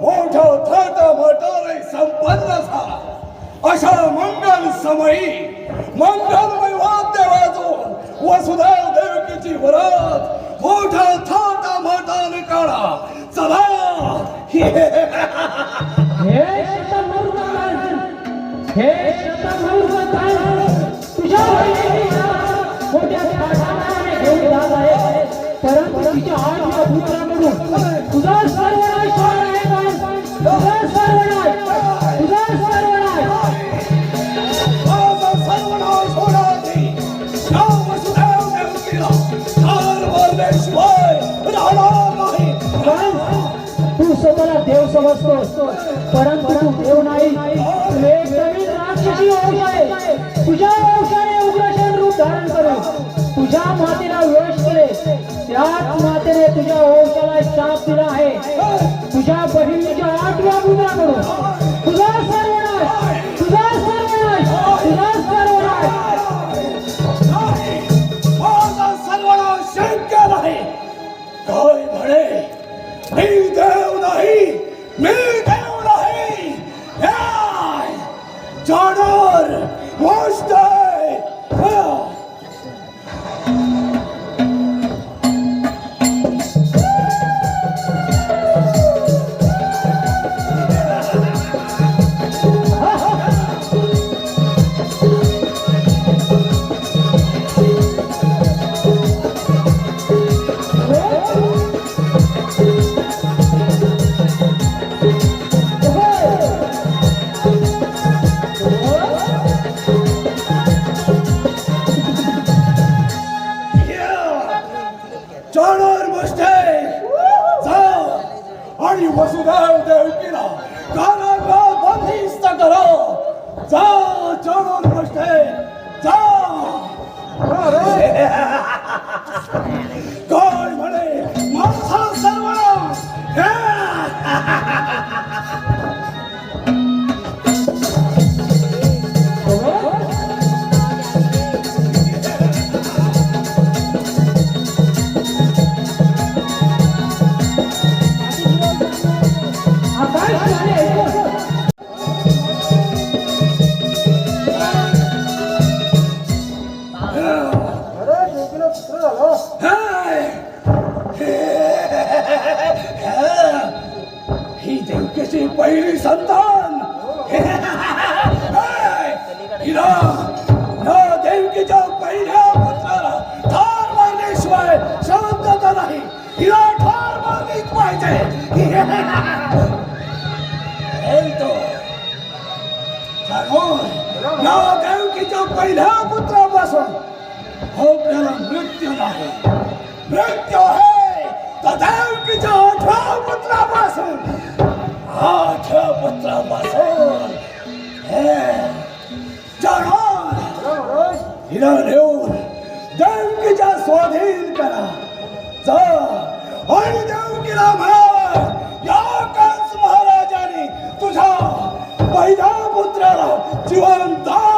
मोठ थाट मोटारे संपन्न झाला. अशा मंगल समयी मंगलमय वाद्य वाजून वसुधा देवकीची वरात मोठा थाट मोटाने काढा चला हे. हे तुझ्या मोठ्या आहे. परंतु तिच्या आठ पुत्राकडून समजतो परंतु देव नाही. तू नवीन राक्षसी वंश आहे. तुझ्या वंशाने उग्रसेन रूप धारण करू. तुझ्या मातेला वेश केले त्याच मातेने तुझ्या वंशाला शाप दिला आहे. तुझ्या बहिणीच्या आठव्या पुत्राकडून. तुझा आणि वसुदेव बोलतो या देवकीच्या पहिल्या पुत्रापासून आपल्याला मृत्यू नाही मृत्यू आहे। तर देवकीच्या आठव्या पुत्रापासून। आठव्या पुत्रापासून। हे। जाणार हिला नेऊन देवकीच्या स्वाधीन करा। जा। आणि देवकीला म्हणा। पहिल्या पुत्राला जीवन दान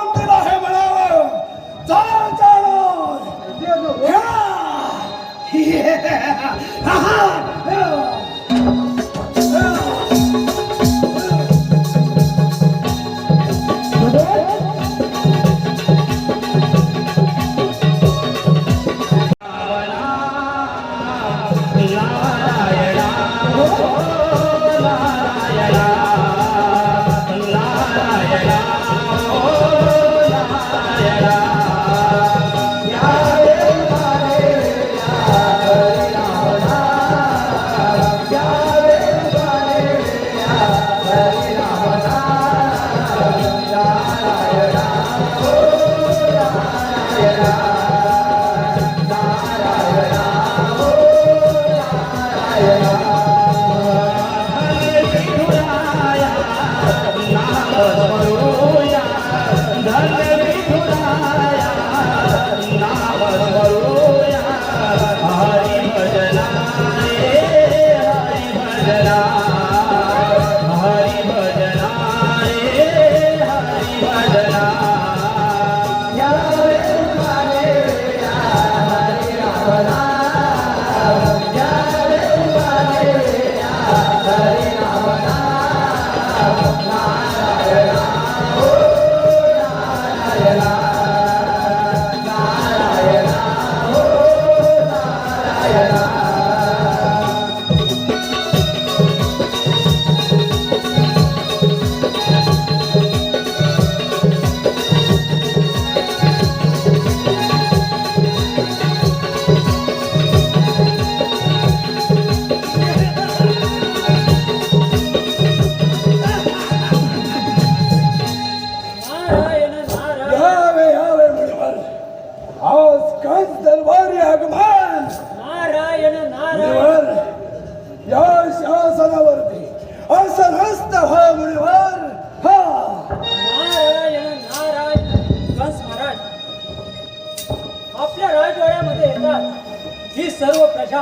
करतात. ही सर्व प्रजा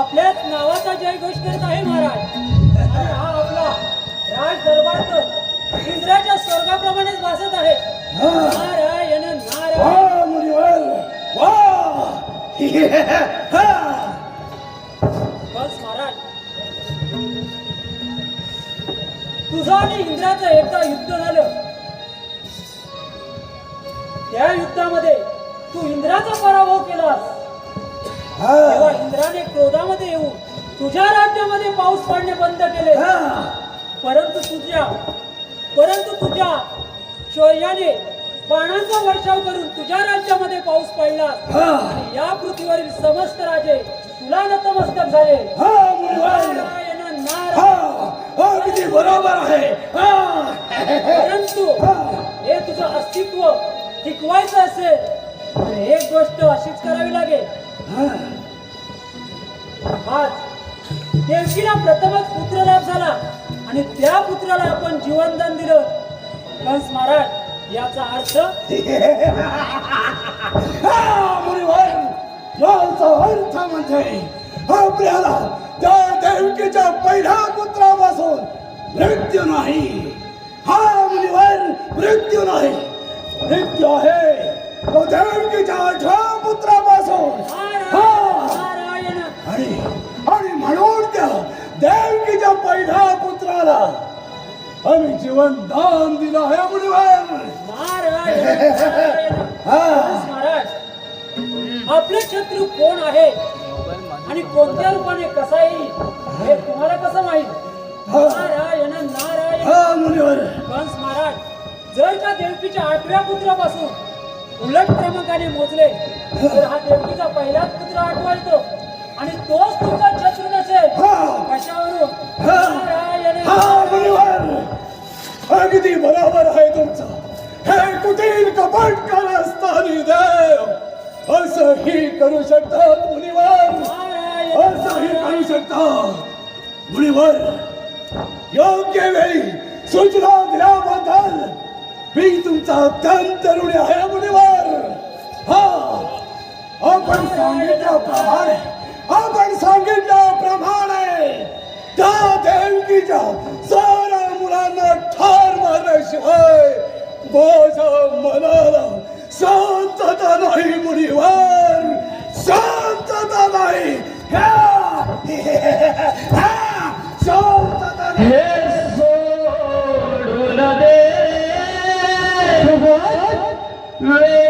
आपल्याच नावाचा जयघोष करत आहे महाराज. आणि हा आपला राज दरबार तर इंद्राच्या स्वर्गाप्रमाणेच भासत आहे. नारायण नारायण. बस महाराज. तुझं आणि इंद्राचं एकदा युद्ध झालं. त्या युद्धामध्ये तू इंद्राचा पराभव केलास. तेव्हा. इंद्राने क्रोधामध्ये येऊन तुझ्या राज्यामध्ये पाऊस पडणे बंद केले. परंतु तुझ्या परंतु तुझ्या शौर्याने बाणांचा वर्षाव करून तुझ्या राज्यामध्ये पाऊस पडला. आणि या पृथ्वीवरील समस्त राजे तुला नतमस्तक झाले हा, बरोबर आहे हा. परंतु हा. हे तुझं अस्तित्व टिकवायचं असेल एक गोष्ट अशीच करावी लागेल. हा. आज देवकीला प्रथमच पुत्र लाभ झाला आणि त्या पुत्राला आपण जीवनदान दिलं. कंस महाराज याचा अर्थ? हा, याचा अर्थ म्हणजे आपल्याला त्या देवकीच्या पहिल्या पुत्रापासून मृत्यू नाही. हा मुनिवर मृत्यू नाही. मृत्यू आहे. देवकीच्या आठव्या पुत्रापासून हा. नारायण. आणि आणि म्हणून त्या देवकीच्या पहिल्या पुत्राला आम्ही जीवन दान दिलं आहे. हा. महाराज आपले शत्रू कोण आहे? आणि कोणत्या रूपाने कसा येईल? हे तुम्हाला कसं माहीत. नारायण नारायण. मुनिवर. कंस महाराज जर का देवकीच्या आठव्या पुत्रापासून उलट क्रमांकाने मोजले तर हा देवकीचा पहिलाच पुत्र आठवा येतो आणि तोच तुमचा शत्रू नसेल हा. कशावरून? अगदी बरोबर आहे तुमचं. हे कुटील कपट कारस्थानी देव असंही करू शकतात मुनिवर. असंही करू शकतात मुनिवर. योग्य वेळी सूचना दिल्याबद्दल मी तुमचा अत्यंत ऋणी आहे मुनिवर. हा. आपण सांगितल्याप्रमाणे आपण सांगितल्याप्रमाणे त्या देवकीच्या साऱ्या मुलांना ठार मारल्याशिवाय माझ्या मनाला शांतता नाही मुनिवर. शांतता नाही. शांतता नाही. Yeah.